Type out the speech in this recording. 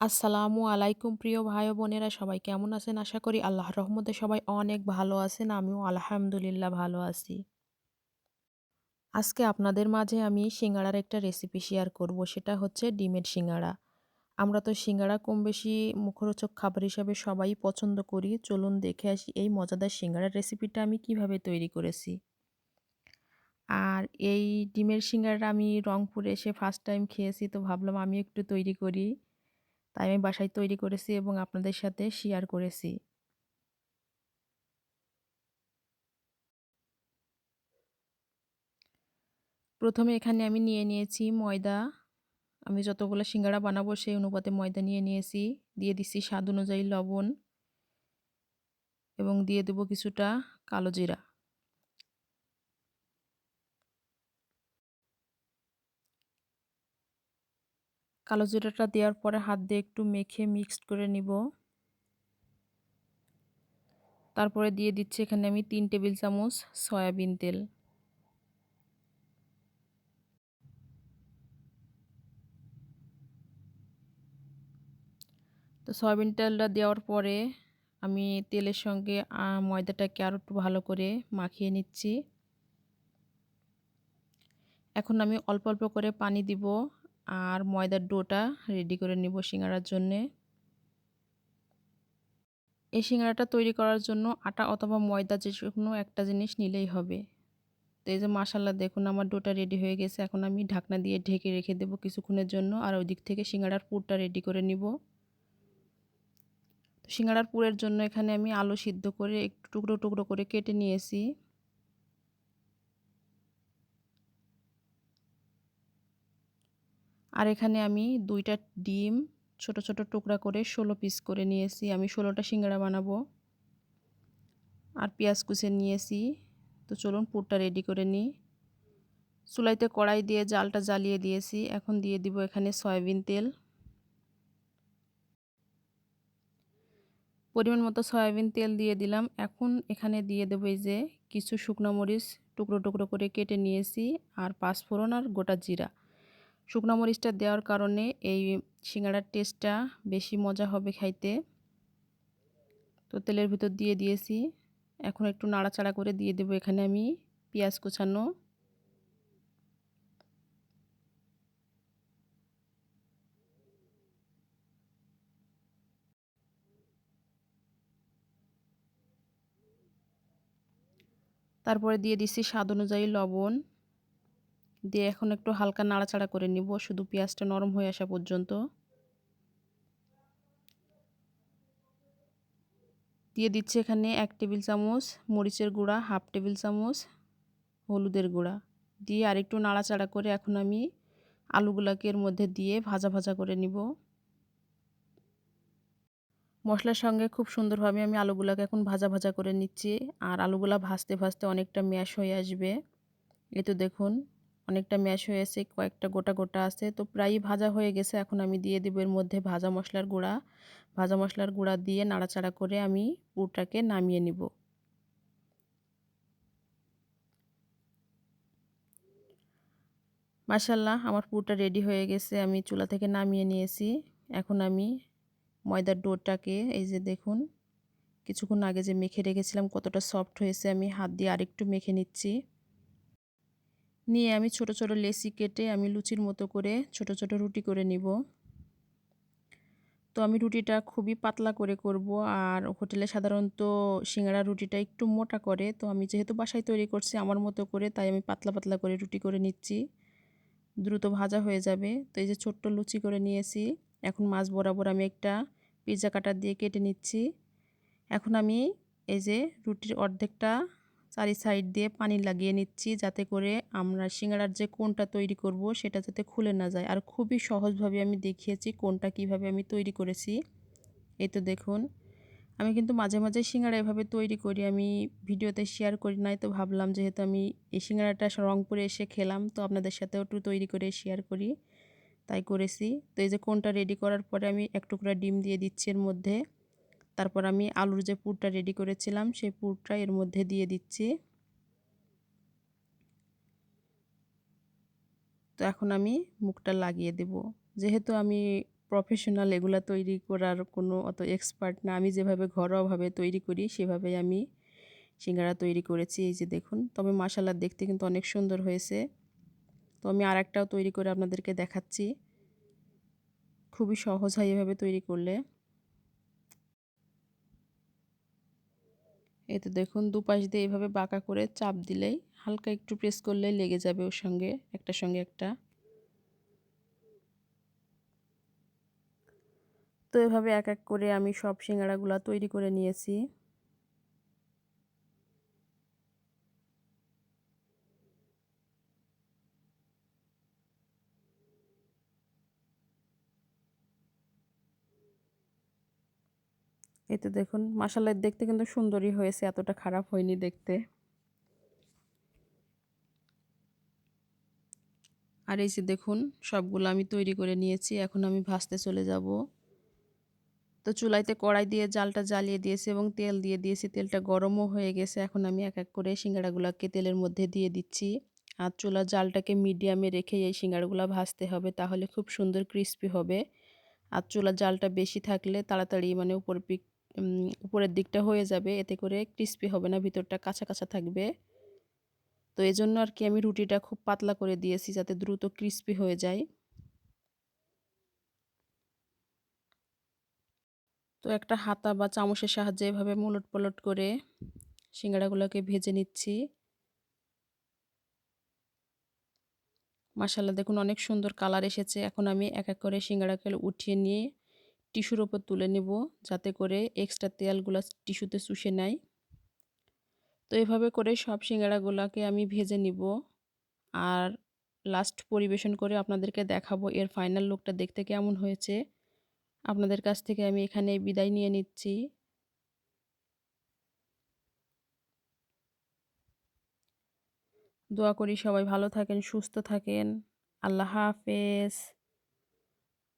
আসসালামু আলাইকুম প্রিয় ভাই বোনেরা, সবাই কেমন আছেন? আশা করি আল্লাহর রহমতে সবাই অনেক ভালো আছেন, আমিও আলহামদুলিল্লাহ ভালো আছি। আজকে আপনাদের মাঝে আমি সিঙ্গাড়ার একটা রেসিপি শেয়ার করব, সেটা হচ্ছে ডিমের সিঙ্গাড়া আমরা তো সিঙ্গাড়া কম বেশি মুখরোচক খাবার হিসাবে সবাই পছন্দ করি। চলুন দেখে আসি এই মজাদার সিঙ্গাড়ার রেসিপিটা আমি কীভাবে তৈরি করেছি। আর এই ডিমের সিঙ্গাড়া আমি রংপুরে এসে ফার্স্ট টাইম খেয়েছি, তো ভাবলাম আমি একটু তৈরি করি। তাই আমি বাসায় তৈরি করেছি এবং আপনাদের সাথে শেয়ার করেছি। প্রথমে এখানে আমি নিয়ে নিয়েছি ময়দা। আমি যতগুলো সিঙ্গাড়া বানাবো সেই অনুপাতে ময়দা নিয়ে নিয়েছি। দিয়ে দিচ্ছি স্বাদ অনুযায়ী লবণ এবং দিয়ে দেবো কিছুটা কালো জিরা। কালো জিরাটা দেওয়ার পরে হাত দিয়ে একটু মেখে মিক্সড করে নিব। তারপরে দিয়ে দিচ্ছি এখানে আমি তিন টেবিল চামচ সয়াবিন তেল। তো সয়াবিন তেলটা দেওয়ার পরে আমি তেলের সঙ্গে ময়দাটাকে আরও একটু ভালো করে মাখিয়ে নিচ্ছি। এখন আমি অল্প অল্প করে পানি দিব। আর ময়দার ডোটা রেডি করে নিব সিঙ্গাড়ার জন্যে। এই সিঙ্গাড়াটা তৈরি করার জন্য আটা অথবা ময়দা যে কোনো একটা জিনিস নিলেই হবে। তো এই যে মাসাল্লা দেখুন আমার ডোটা রেডি হয়ে গেছে। এখন আমি ঢাকনা দিয়ে ঢেকে রেখে দেবো কিছুক্ষণের জন্য আর ওই দিক থেকে সিঙ্গাড়ার পুরটা রেডি করে নিব। তো পুরের জন্য এখানে আমি আলু সিদ্ধ করে একটু টুকরো টুকরো করে কেটে নিয়েছি। আর এখানে আমি দুইটা ডিম ছোট ছোট টুকরা করে ষোলো পিস করে নিয়েছি। আমি ষোলোটা সিঙ্গাড়া বানাবো। আর পেঁয়াজ কুচে নিয়েছি। তো চলুন পুরটা রেডি করে নিই। চুলাইতে কড়াই দিয়ে জালটা জ্বালিয়ে দিয়েছি। এখন দিয়ে দিব এখানে সয়াবিন তেল। পরিমাণ মতো সয়াবিন তেল দিয়ে দিলাম। এখন এখানে দিয়ে দেবো এই যে কিছু শুকনো মরিচ টুকরো টুকরো করে কেটে নিয়েছি। আর পাঁচফোড়ন আর গোটা জিরা। শুকনো মরিচটা দেওয়ার কারণে এই সিঙ্গাড়ার টেস্টটা বেশি মজা হবে খাইতে। তো তেলের ভিতর দিয়ে দিয়েছি। এখন একটু নাড়াচাড়া করে দিয়ে দেবো। এখানে আমি পেঁয়াজ কুচানো। তারপরে দিয়ে দিচ্ছি স্বাদ অনুযায়ী লবণ। দিয়ে এখন একটু হালকা নাড়াচাড়া করে নিব, শুধু পেঁয়াজটা নরম হয়ে আসা পর্যন্ত। দিয়ে দিচ্ছি এখানে এক টেবিল চামচ মরিচের গুঁড়া, হাফ টেবিল চামচ হলুদের গুঁড়া। দিয়ে আরেকটু নাড়াচাড়া করে এখন আমি আলুগুলাকে এর মধ্যে দিয়ে ভাজা ভাজা করে নিব। মশলার সঙ্গে খুব সুন্দরভাবে আমি আলুগুলাকে এখন ভাজা ভাজা করে নিচ্ছি, আর আলুগুলা ভাজতে ভাজতে অনেকটা ম্যাশ হয়ে আসবে। এ তো দেখুন অনেকটা ম্যাশ হয়েছে কয়েকটা গোটা গোটা আছে। তো প্রায়ই ভাজা হয়ে গেছে, এখন আমি দিয়ে দেবো এর মধ্যে ভাজা মশলার গুঁড়া। ভাজা মশলার গুঁড়া দিয়ে নাড়াচাড়া করে আমি পুরটাকে নামিয়ে নিব। মাসাল্লাহ আমার পুরটা রেডি হয়ে গেছে, আমি চুলা থেকে নামিয়ে নিয়েছি। এখন আমি ময়দার ডোটাকে, এই যে দেখুন, কিছুক্ষণ আগে যে মেখে রেখেছিলাম কতটা সফট হয়েছে, আমি হাত দিয়ে আরেকটু মেখে নিচ্ছি। নিয়ে আমি ছোট ছোট লেসি কেটে আমি লুচির মতো করে ছোট ছোট রুটি করে নিব। তো আমি রুটিটা খুবই পাতলা করে করব আর হোটেলে সাধারণত সিঙ্গাড়া রুটিটা একটু মোটা করে। তো আমি যেহেতু বাসায় তৈরি করছি আমার মতো করে, তাই আমি পাতলা পাতলা করে রুটি করে নিচ্ছি। দ্রুত ভাজা হয়ে যাবে। তো এই যে ছোট্ট লুচি করে নিয়েছি, এখন মাছ বরাবর আমি একটা পিৎজা কাটার দিয়ে কেটে নিচ্ছি। এখন আমি এই যে রুটির অর্ধেকটা চারি সাইড দিয়ে পানি লাগিয়ে নিচ্ছি যাতে করে আমরা সিঙ্গাড়ার যে কোনটা তৈরি করব সেটা যাতে খুলে না যায়। আর খুবই সহজভাবে আমি দেখিয়েছি কোনটা কীভাবে আমি তৈরি করেছি। এই তো দেখুন, আমি কিন্তু মাঝে মাঝে সিঙ্গাড়া এভাবে তৈরি করি, আমি ভিডিওতে শেয়ার করি নাই, তো ভাবলাম যেহেতু আমি এই সিঙ্গাড়াটা রংপুরে এসে খেলাম, তো আপনাদের সাথেও একটু তৈরি করে শেয়ার করি। তাই করেছি। তো এই যে কোনটা রেডি করার পরে আমি এক টুকরা ডিম দিয়ে দিচ্ছি এর মধ্যে। তারপর আমি আলুর যে পুরটা রেডি করেছিলাম, সেই পুরটা এর মধ্যে দিয়ে দিচ্ছি। তো এখন আমি মুখটা লাগিয়ে দেব। যেহেতু আমি প্রফেশনাল এগুলা তৈরি করার কোনো অত এক্সপার্ট না, আমি যেভাবে ঘরোয়াভাবে তৈরি করি, সেভাবেই আমি সিঙ্গারা তৈরি করেছি। এই যে দেখুন, তবে মাসাল্লা দেখতে কিন্তু অনেক সুন্দর হয়েছে। তো আমি আর একটাও তৈরি করে আপনাদেরকে দেখাচ্ছি। খুবই সহজ হয় এভাবে তৈরি করলে। এই তো দেখুন, দুপাশ দিয়ে এভাবে বাঁকা করে চাপ দিলেই হালকা একটু প্রেস করলেই লেগে যাবে ওর সঙ্গে একটা সঙ্গে একটা। তো এভাবে এক এক করে আমি সব সিঙ্গাড়াগুলো তৈরি করে নিয়েছি। এতে দেখুন মাসাল্লা দেখতে কিন্তু সুন্দরই হয়েছে, এতটা খারাপ হয়নি দেখতে। আর এই যে দেখুন, সবগুলো আমি তৈরি করে নিয়েছি, এখন আমি ভাজতে চলে যাব। তো চুলাইতে কড়াই দিয়ে জালটা জ্বালিয়ে দিয়েছি এবং তেল দিয়ে দিয়েছি, তেলটা গরমও হয়ে গেছে, এখন আমি এক এক করে সিঙ্গাড়াগুলোকে তেলের মধ্যে দিয়ে দিচ্ছি। আর চুলার জালটাকে মিডিয়ামে রেখে এই সিঙ্গাড়াগুলো ভাজতে হবে, তাহলে খুব সুন্দর ক্রিস্পি হবে। আর চুলার জালটা বেশি থাকলে তাড়াতাড়ি মানে উপর পিক উপরের দিকটা হয়ে যাবে, এতে করে ক্রিস্পি হবে না, ভিতরটা কাঁচা কাঁচা থাকবে। তো এই জন্য আর কি আমি রুটিটা খুব পাতলা করে দিয়েছি যাতে দ্রুত ক্রিস্পি হয়ে যায়। তো একটা হাতা বা চামচের সাহায্যে এভাবে মুলট পলট করে সিঙ্গাড়াগুলোকে ভেজে নিচ্ছি। মাসাল্লা দেখুন অনেক সুন্দর কালার এসেছে। এখন আমি এক এক করে সিঙ্গাড়াকে উঠিয়ে নিয়ে টিস্যুর ওপর তুলে নেব যাতে করে এক্সট্রা তেলগুলো টিস্যুতে চুষে নেয়। তো এভাবে করে সব সিঙ্গাড়াগুলোকে আমি ভেজে নিব আর লাস্ট পরিবেশন করে আপনাদেরকে দেখাবো এর ফাইনাল লুকটা দেখতে কেমন হয়েছে। আপনাদের কাছ থেকে আমি এখানে বিদায় নিয়ে নিচ্ছি। দোয়া করি সবাই ভালো থাকেন, সুস্থ থাকেন। আল্লাহ হাফেজ।